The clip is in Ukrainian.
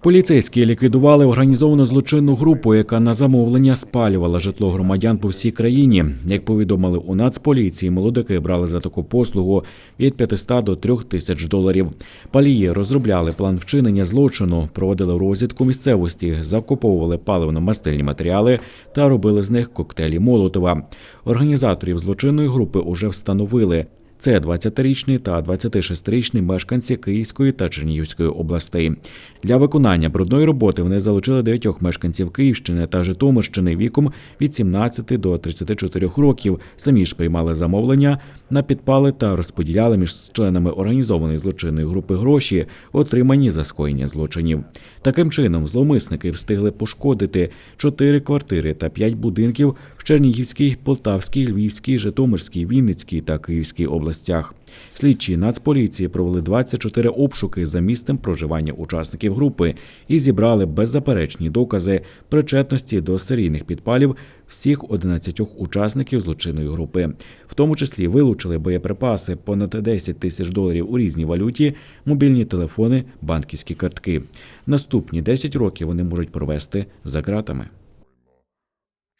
Поліцейські ліквідували організовану злочинну групу, яка на замовлення спалювала житло громадян по всій країні. Як повідомили у Нацполіції, молодики брали за таку послугу від 500 до 3 тисяч доларів. Палії розробляли план вчинення злочину, проводили розвідку місцевості, закуповували паливно-мастильні матеріали та робили з них коктейлі Молотова. Організаторів злочинної групи уже встановили. Це 20-річний та 26-річний мешканці Київської та Чернігівської областей. Для виконання брудної роботи вони залучили дев'ятьох мешканців Київщини та Житомирщини віком від 17 до 34 років. Самі ж приймали замовлення на підпали та розподіляли між членами організованої злочинної групи гроші, отримані за скоєння злочинів. Таким чином, зловмисники встигли пошкодити 4 квартири та 5 будинків в Чернігівській, Полтавській, Львівській, Житомирській, Вінницькій та Київській областях. Слідчі Нацполіції провели 24 обшуки за місцем проживання учасників групи і зібрали беззаперечні докази причетності до серійних підпалів всіх 11 учасників злочинної групи. В тому числі вилучили боєприпаси, понад 10 тисяч доларів у різній валюті, мобільні телефони, банківські картки. Наступні 10 років вони можуть провести за ґратами.